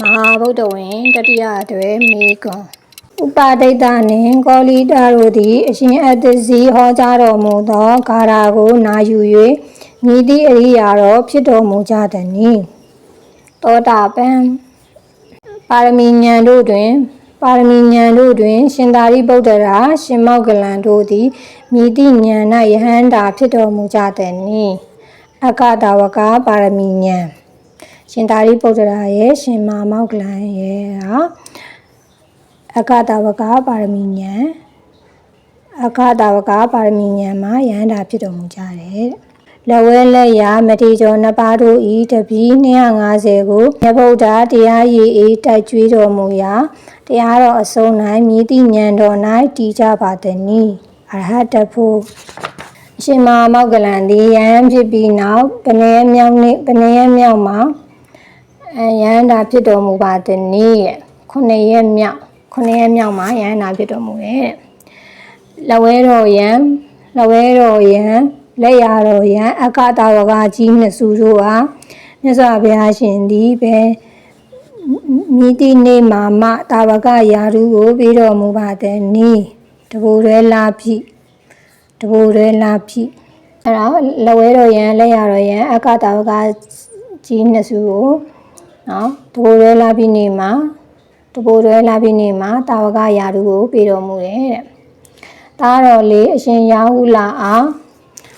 မဟာဗုဒ္ဓဝင်တတိယအတွဲမေကွန်ဥပါဒိတနှင့်ကောလိတာတို့သည် အရှင်အတ္တစီဟောကြားတော်မူသောဂါရာကိုနာယူ၍မြည်သည့်အရိယာတော်ဖြစ်တော်မူကြသည်။သောတာပန်ပါရမီဉာဏ်တို့တွင် ပါရမီဉာဏ်တို့တွင် ရှင်သာရိပုတ္တရာရှင်မောက္ကလန်တို့သည်မြည်သည့်ဉာဏ်၌ယဟန္တာဖြစ်တော်မူကြသည်။အက္ခတဝကပါရမီဉာဏ် ရှင်သာရိပုတ္တရာရဲ့ရှင်မာမောက္ကလန်ရဲ့ဟာအက္ခတဝကပါရမီဉာဏ်အခါတာဝကပါရမီဉာဏ်မှာယန္တာဖြစ်တော်မူကြတယ်တဲ့လက်ဝဲလက်ရမတိကျော်နှစ်ပါးတို့ဤတပီး250ကိုမြတ်ဗုဒ္ဓတရားရည်အေးတိုက်ကျွေးတော်မူရာတရားတော်အစုံ၌မြည်သည့်ဉာဏ်တော်၌တည်ကြပါသည်နိအရဟတဖို့အရှင်မဟာမောက္ကလန်ဒီယံဖြစ်ပြီးနောက်ဘယ်နှရက်မြောက်နေ့ဘယ်နှရက်မြောက်မှာ အဲယန္တာဖြစ်တော်မူပါသည်နိတဲ့ခုနှစ်ရက်မြောက်ခုနှစ်ရက်မြောက်မှာယန္တာဖြစ်တော်မူတယ်တဲ့လက်ဝဲတော်ယံလက်ဝဲတော်ယံလက်ရတော်ယံအက္ခတာဝကကြီးနှစ်စုတို့ဟာမြတ်စွာဘုရားရှင်သည်ပဲမိတိနေမာမတာဝကယာရုကိုပြီးတော်မူပါတဲ့နိတဘူရဲလာပြီတဘူရဲလာပြီအဲ့ဒါလက်ဝဲတော်ယံလက်ရတော်ယံအက္ခတာဝကကြီးနှစ်စုကို နော်တဘူရဲလာပြီနေမှာတဘူရဲလာပြီနေမှာတာဝကယာရုကိုပြီးတော်မူတယ်တဲ့သားတော်လေးအရှင်ယာဟုလာအား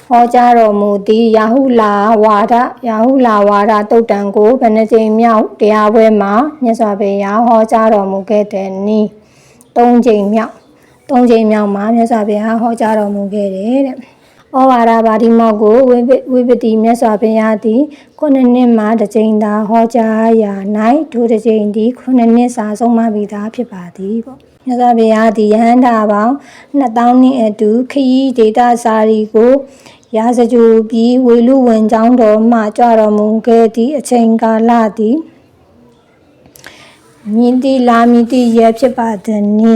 ဟောကြားတော်မူသည်ယာဟုလာဝါဒယာဟုလာဝါဒတုတ်တံကိုဘယ်နှကြိမ်မြောက်တရားပွဲမှာမြတ်စွာဘုရားဟောကြားတော်မူခဲ့တဲ့နီး၃ကြိမ်မြောက်၃ကြိမ်မြောက်မှာမြတ်စွာဘုရားဟောကြားတော်မူခဲ့တယ်တဲ့ ဩဝါဒပါတိမောက်ကိုဝိပဝိပတိမြတ်စွာဘုရားသည်ခုနှစ်နှစ်မှတစ်ကြိမ်သာဟောကြားရာ၌ဒုတစ်ကြိမ်သည်ခုနှစ်နှစ်စာဆုံးမပြီးသားဖြစ်ပါသည်ပေါ့မြတ်စွာဘုရားသည်ယဟန္တာပေါင်း2000နှစ်အတူခရီးဒေတာစာရီကိုရာဇကြိုပြီးဝေလူဝင်ကျောင်းတော်မှကြွတော်မူခဲ့သည့်အချိန်ကာလသည်မြင့်တိလာမီတိရဖြစ်ပါသည်နိ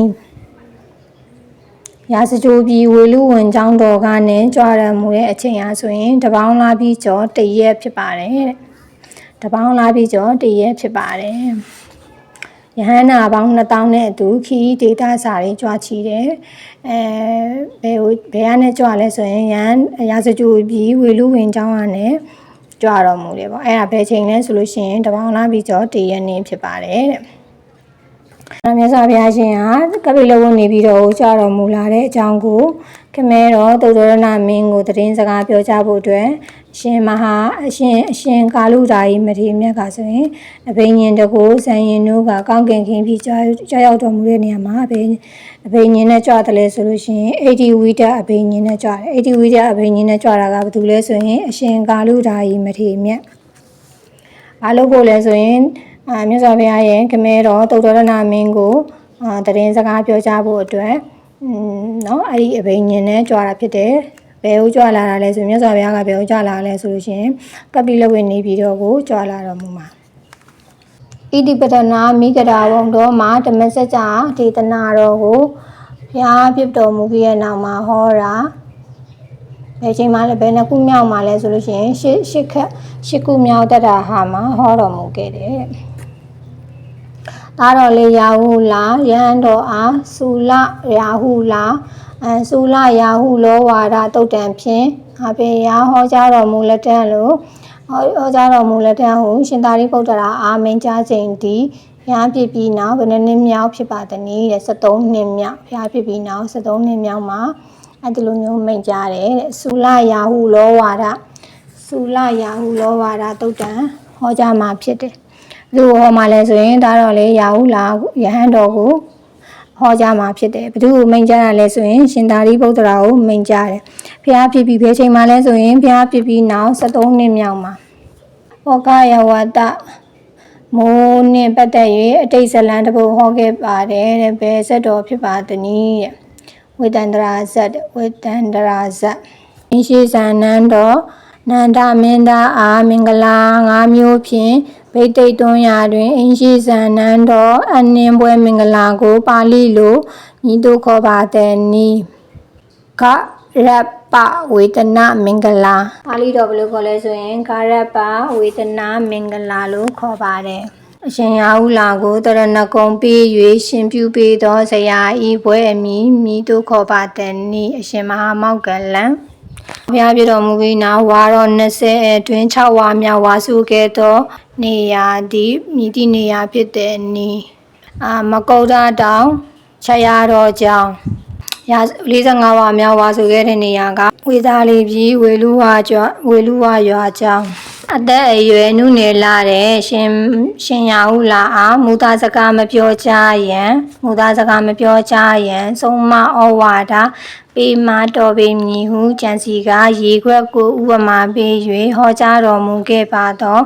ရာဇကြိုပြီးဝေလူဝင်ကျောင်းတော်ကနှင့်ကြွတော်မူတဲ့အချိန်အားဆိုရင်တပေါင်းလာပြီးကျော်တရက်ဖြစ်ပါတယ်တဲ့တပေါင်းလာပြီးကျော်တရက်ဖြစ်ပါတယ်ယဟန္နာပေါင်း2000နဲ့အတူခီးဒေတာစာတွေကြွားချီတယ်အဲဘယ်ဟိုဘယ်ကနေကြွားလဲဆိုရင်ရန်ရာဇကြိုပြီးဝေလူဝင်ကျောင်းကနေကြွားတော်မူတယ်ပေါ့အဲ့ဒါဘယ်ချိန်လဲဆိုလို့ရှိရင်တပေါင်းလားပြီးကျော်တည်ရနေဖြစ်ပါတယ်တဲ့။ မြတ်စွာဘုရားရှင်ဟာကပိလဝုန်နေပြီးတော့ကြွားတော်မူလာတဲ့အကြောင်းကိုခမဲတော်သုတ္တရဏမင်းကိုသတင်းစကားပြောကြားဖို့အတွက်ရှင်မဟာအရှင်အရှင်ကာလုဓာယီမထေရမြတ်ကဆိုရင်အဘိညာဉ်တကူဇန်ရင်တို့ကကောင်းကင်ခင်းပြီးကြွားကြွားရောက်တော်မူတဲ့နေရာမှာအဘိအဘိညာဉ်နဲ့ကြွားတယ်လဲဆိုလို့ရှိရင်အေဒီဝိဒအဘိညာဉ်နဲ့ကြွားတယ်အေဒီဝိဒအဘိညာဉ်နဲ့ကြွားတာကဘာတူလဲဆိုရင်အရှင်ကာလုဓာယီမထေရမြတ်ဘာလို့ဖို့လဲဆိုရင် အာမြတ်စွာဘုရားရဲ့ခမဲတော်တုတ်တော်ရဏမင်းကိုအာတရင်စကားပြောကြားဖို့အတွက်อืมเนาะအဲ့ဒီအဘိညာဉ်နဲ့ကြွားတာဖြစ်တယ်ဘယ်ကိုကြွားလာတာလဲဆိုမြတ်စွာဘုရားကဘယ်ကိုကြွားလာလဲဆိုလို့ရှိရင်ကပိလဝိနေပြီးတော့ကိုကြွားလာတော်မူမှာဣတိပတနာမိဂရာဝံတော်မှာဓမ္မစကြာဒေသနာတော်ကိုဘုရားပြတော်မူခဲ့တဲ့နောက်မှာဟောတာဘယ်ချိန်မှလဲဘယ်နှစ်ခုမြောက်မှလဲဆိုလို့ရှိရင်ရှစ်ရှစ်ခက်ရှစ်ခုမြောက်တတာဟာမှာဟောတော်မူခဲ့တယ်တဲ့ သားတော်လေးရာဟုလာယဟန်တော်အားစူလရာဟုလာအဲစူလရာဟုလောဝါဒတုတ်တံဖြင့်အဘေရာဟောကြားတော်မူလက်တံလို့ဟောဟောကြားတော်မူလက်တံဟုရှင်သာရိပုတ္တရာအာမင်ကြားခြင်းသည်ဘုရားဖြစ်ပြီးနောက်ဘယ်နှစ်နှစ်မြောက်ဖြစ်ပါသနည်းတဲ့73နှစ်မြောက်ဘုရားဖြစ်ပြီးနောက်73နှစ်မြောက်မှာအဲ့ဒီလိုမျိုးမိန့်ကြားတယ်တဲ့စူလရာဟုလောဝါဒစူလရာဟုလောဝါဒတုတ်တံဟောကြားမှာဖြစ်တယ် သူဟောမှလဲဆိုရင်ဒါတော့လေရာဟုလာယဟန်တော်ကိုဟောကြားမှာဖြစ်တယ်ဘသူကိုမိန်ကြားတာလဲဆိုရင်ရှင်သာရိပုတ္တရာကိုမိန်ကြားတယ်ဘုရားဖြစ်ပြီးဘယ်ချိန်မှလဲဆိုရင်ဘုရားဖြစ်ပြီးနောက်73နှစ်မြောက်မှာဟောကယဝတမိုးနဲ့ပတ်သက်၍အတိတ်ဇလံတစ်ပုဒ်ဟောခဲ့ပါတယ်တဲ့ဘယ်ဇက်တော်ဖြစ်ပါသနည်းတဲ့ဝေတန္တရာဇတ်ဝေတန္တရာဇတ်အင်းရှိဇာနန္တော်နန္ဒမင်းသားအားမင်္ဂလာ၅မျိုးဖြင့် ဗိတိတ်တွန်းရာတွင်အင်းရှိဇာနန္တော်အနှင်းပွဲမင်္ဂလာကို ပါဠိလိုညီတို့ခေါ်ပါတဲ့နီကရပ္ပဝေဒနာမင်္ဂလာပါဠိတော်ဘယ်လိုခေါ်လဲဆိုရင်ဂရပ္ပဝေဒနာမင်္ဂလာလို့ခေါ်ပါတယ်အရှင်ရာဟုလာကိုတရဏဂုံပေး၍ရှင်ပြုပေးသောဇရာဤဘွဲအမိမိတို့ခေါ်ပါတန်နိအရှင်မဟာမောက္ကလံဘုရားပြတော်မူပြီးနောက်ဝါတော်20အတွင်း6ဝါမြောက်ဝါစုခဲ့သော နေရာသည်မြည်သည့်နေရာဖြစ်တဲ့နီအာမကုဒ္ဒတောင်ခြရတော်ကြောင့်ရာ45ဝါမြောက်ဝါစုခဲ့တဲ့နေရာကဝေသာလီပြည်ဝေလူဝါကျွဝေလူဝါရွာကြောင့် အသက်အရွယ်နုနယ်လာတဲ့ရှင်ရှင်ရာဟုလာအားမူသားစကားမပြောကြရန်မူသားစကားမပြောကြရန်ဆုံးမဩဝါဒပေးမတော်ပေမည်ဟုကြံစီကရေခွက်ကိုဥပမာပေး၍ဟောကြားတော်မူခဲ့ပါသော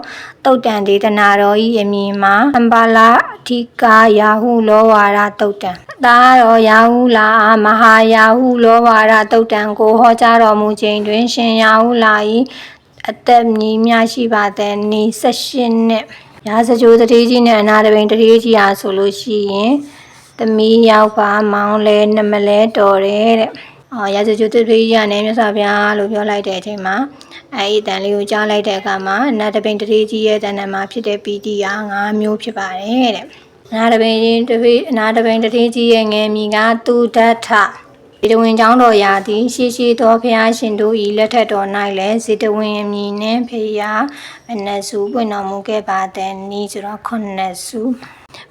တုတ်တန်ဒေသနာတော်ဤအမည်မှာအမ္ပါလာအဓိကယာဟုလောဝါဒတုတ်တန်ဒါတော်ယာဟုလာအားမဟာယာဟုလောဝါဒတုတ်တန်ကိုဟောကြားတော်မူခြင်းတွင်ရှင်ယာဟုလာ၏ အသက်မြည်များရှိပါတဲ့နီ16နှစ်ရာဇကြိုတတိကြီးနဲ့အနာတပိန်တတိကြီးအားဆိုလို့ရှိရင်သမီးရောက်ပါမောင်းလဲနမလဲတော်တယ်တဲ့။အော်ရာဇကြိုတတိကြီးကနေမြတ်စွာဘုရားလို့ပြောလိုက်တဲ့အချိန်မှာအဲဒီတန်လေးကိုကြားလိုက်တဲ့အခါမှာအနာတပိန်တတိကြီးရဲ့တန်တန်မှာဖြစ်တဲ့ပီတိဟာ၅မျိုးဖြစ်ပါတယ်တဲ့။အနာတပိန်ကြီးတပိအနာတပိန်တတိကြီးရဲ့ငယ်မီကသူဒဋ္ဌ ဇေတဝင်ကျောင်းတော်ရာသည်ရှိရှိသောဖျားရှင်တို့၏လက်ထက်တော်၌လည်းဇေတဝင်အမည်နှင့်ဖျားအနတ်စုပွင့်တော်မူခဲ့ပါတဲ့ဤဆိုတော့ခုနှစ်စု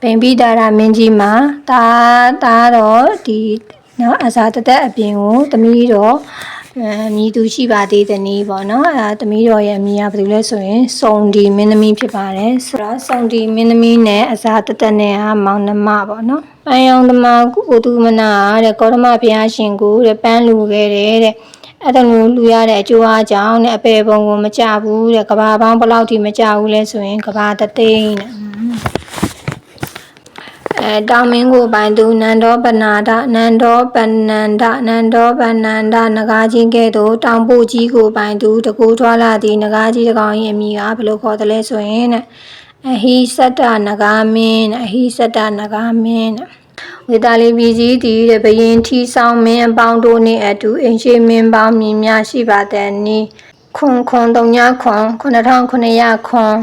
ဗိမ္ပိတာရမင်းကြီးမှာတာတာတော့ဒီနော်အစာတသက်အပြင်ကိုသမီးတော်အဲ မြည်သူရှိပါသေးတဲ့နည်းပေါ့နော်အဲသမီးတော်ရဲ့အမည်ကဘယ်လိုလဲဆိုရင်စုံဒီမင်းသမီးဖြစ်ပါတယ်ဆိုတော့စုံဒီမင်းသမီးနဲ့အစာတသက်နဲ့ဟာမောင်နှမပေါ့နော်အယုံသမာကိုသူမနာတဲ့ကောရမဘုရားရှင်ကိုတဲ့ပန်းလူခဲ့တယ်တဲ့အဲ့ဒါလိုလူရတဲ့အကျိုးအကြောင်းနဲ့အပေပုံကိုမကြဘူးတဲ့ကဘာပေါင်းဘယ်လောက်ထိမကြဘူးလဲဆိုရင်ကဘာတသိန်းတဲ့ အဲတောင်မင်းကိုပိုင်သူနန္ဒောပနာဒနန္ဒောပနန္ဒနန္ဒောပနန္ဒနဂါချင်းကဲ့သို့တောင်ပို့ကြီးကိုပိုင်သူတကူထွားလာသည့်နဂါကြီးတစ်ကောင်၏အမည်ကဘယ်လိုခေါ်တယ်လဲဆိုရင်တဲ့အဟိစတ္တနဂါမင်းတဲ့အဟိစတ္တနဂါမင်းတဲ့ဝေတာလီပြည်ကြီးတည်တဲ့ဘယင်ထီဆောင်မင်းအပေါင်းတို့နှင့်အတူအင်ရှိမင်းပေါင်းမြင်များရှိပါတဲ့နီခွန်ခွန်တုံညာခွန်9900ခွန်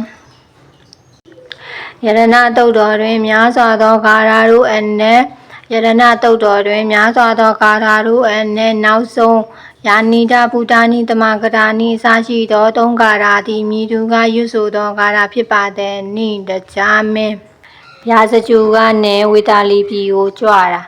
ယရဏတုတ်တော်တွင်များစွာသောဂါရာတို့အနက်ယရဏတုတ်တော်တွင်များစွာသောဂါရာတို့အနက်နောက်ဆုံးယာနိဒဗုဒ္ဓနိတမဂရာနိအစရှိသောသုံးဂါရာသည်မိသူကရွတ်ဆိုသောဂါရာဖြစ်ပါတဲ့နိတကြားမင်းရာဇဂျူကနေဝေတာလီပြည်ကိုကြွတာ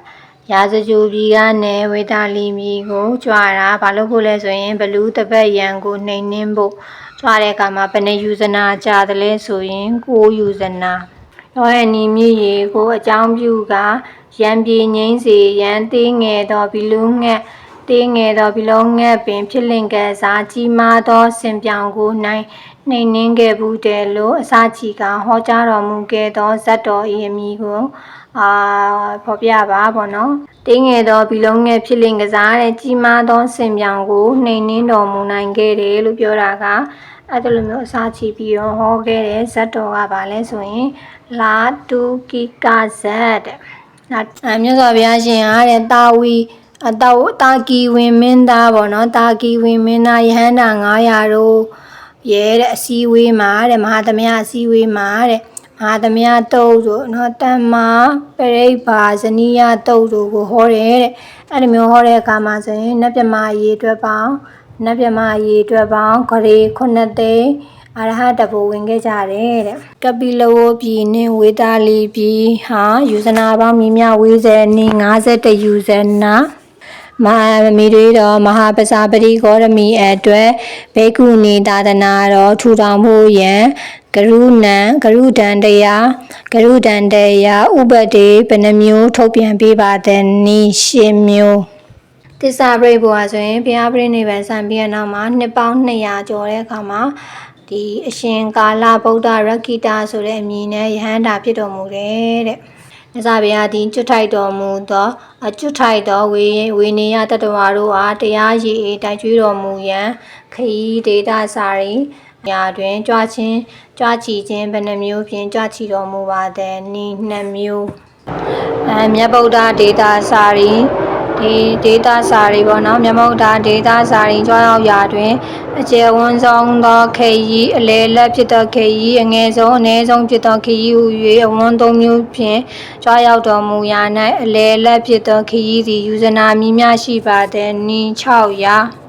ရာဇဂျူပြည်ကနေဝေတာလီပြည်ကိုကြွတာဘာလို့ဖို့လဲဆိုရင်ဘလူးတပတ်ရန်ကိုနှိမ်နှင်းဖို့ကြွတဲ့အခါမှာဘယ်နှယူဇနာကြတယ်လဲဆိုရင်ကိုယူဇနာရောရဲ့နီမြည်ရေကိုအကြောင်းပြုကရံပြေငိမ့်စီရန်သေးငယ်သောဘီလူးငှက်သေးငယ်သောဘီလုံးငှက်ပင်ဖြစ်လင်ကစားကြီးမားသောစင်ပြောင်ကိုနိုင်နှိမ်နှင်းခဲ့ဘူးတယ်လို့အစာချီကဟောကြားတော်မူခဲ့သောဇတ်တော်၏အမည်ကိုအာဖော်ပြပါပေါ့နော်တင်းငယ်သောဘီလုံးငယ်ဖြစ်လင်ကစားတဲ့ကြီးမားသောစင်ပြောင်ကိုနှိမ်နှင်းတော်မူနိုင်ခဲ့တယ်လို့ပြောတာကအဲ့ဒါလိုမျိုးအစာချီပြီးတော့ဟောခဲ့တဲ့ဇတ်တော်ကပါလဲဆိုရင်လာတူကီကာဇတ်တဲ့အဲမြတ်စွာဘုရားရှင်အားတဲ့တာဝီအတော့တာကီဝင်မင်းသားပေါ့နော်တာကီဝင်မင်းသားယဟန္တာ900တို့ ရဲတဲ့အစည်းအဝေးမှာတဲ့မဟာသမယအစည်းအဝေးမှာတဲ့မဟာသမယတုတ်တို့နော်တမ္မာပရိပ္ပါဇနီယတုတ်တို့ကိုဟောတယ်တဲ့အဲ့ဒီမျိုးဟောတဲ့အခါမှာဆိုရင်နတ်မြမရေအတွက်ပေါင်းနတ်မြမရေအတွက်ပေါင်းဂရေ9သိန်းအရဟတဘဝင်ခဲ့ကြတယ်တဲ့ကပိလဝပြည်နဲ့ဝေတာလီပြည်ဟာယူဇနာပေါင်းမြမြဝေးစေနေ51ယူဇနာ မဟာမီတွေတော်မဟာပစာပတိဂေါရမီအတွက်ဘေကုဏီသာသနာတော်ထူထောင်ဖို့ရန်ဂရုဏံဂရုဒန္တရားဂရုဒန္တရားဥပဒေဘယ်နှမျိုးထုတ်ပြန်ပေးပါတဲ့နိရှင်မျိုးတစ္ဆာပရိဘောဆိုရင်ဘုရားပရိနိဗ္ဗာန်စံပြီးတဲ့နောက်မှာနှစ်ပေါင်း200ကျော်တဲ့အခါမှာဒီအရှင်ကာလဗုဒ္ဓရက္ခိတာဆိုတဲ့အမည်နဲ့ယဟန္တာဖြစ်တော်မူတယ်တဲ့။ မြတ်စွာဘုရားသည်ကျွတ်ထိုက်တော်မူသောအကျွတ်ထိုက်သောဝေဝေနေယတတဝါတို့အားတရားရည်အေးတိုက်ကျွေးတော်မူရန်ခရီးဒေတာစာရီညာတွင်ကြွားချင်းကြွားချီခြင်းဘယ်နှမျိုးဖြင့်ကြွားချီတော်မူပါသည်နိနှစ်မျိုးအဲမြတ်ဗုဒ္ဓဒေတာစာရီ ဒီဒေတာစာတွေပေါ့နော်မြမုတ်တာဒေတာစာတွေကြွားရောက်ရာတွင်အကျယ်ဝန်းဆုံးသောခေရီအလေလက်ဖြစ်သောခေရီအငယ်ဆုံးအနည်းဆုံးဖြစ်သောခေရီဟူ၍အဝန်းသုံးမျိုးဖြင့်ကြွားရောက်တော်မူရာ၌အလေလက်ဖြစ်သောခေရီသည်ယူဇနာမည်များရှိပါသည်နီ600